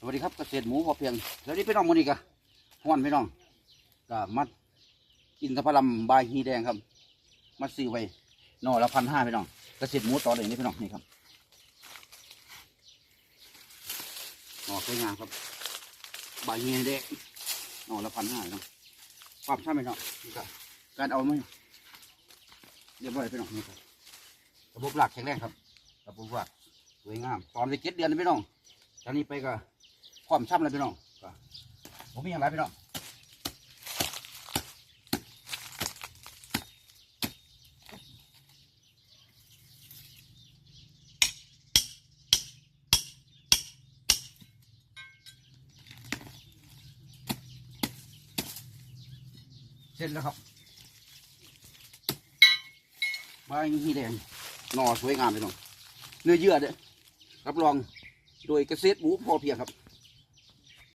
สวัสดีครับเกษตรหมูพอเพียงสวัสดีพี่น้องมือนี้กะฮ้อนพี่น้องก็มากินสะพะลำบายฮีแดงครับมาซื้อไว้หน่อละพันห้าพี่น้องเกษตรหมูต่อเลยนี่พี่น้องนี่ครับหน่อสวยงามครับบายฮีแดงหน่อละพันห้าพี่น้องความช่ำพี่น้องกับการเอาไหมเรียบร้อยพี่น้องนี่ครับระบบหลักแข็งแรงครับระบบหลักสวยงามตอนไปเจ็ดเดือนพี่น้องตอนนี้ไปก็ ความช้ำเลยพี่น้องก็ผมมีอย่างไรพี่น้องเสร็จแล้วครับใบหีแดงหน่อสวยงามพี่น้องเนื้อเยื่อเด้อรับรองโดยเกษตรหมูพอเพียงครับ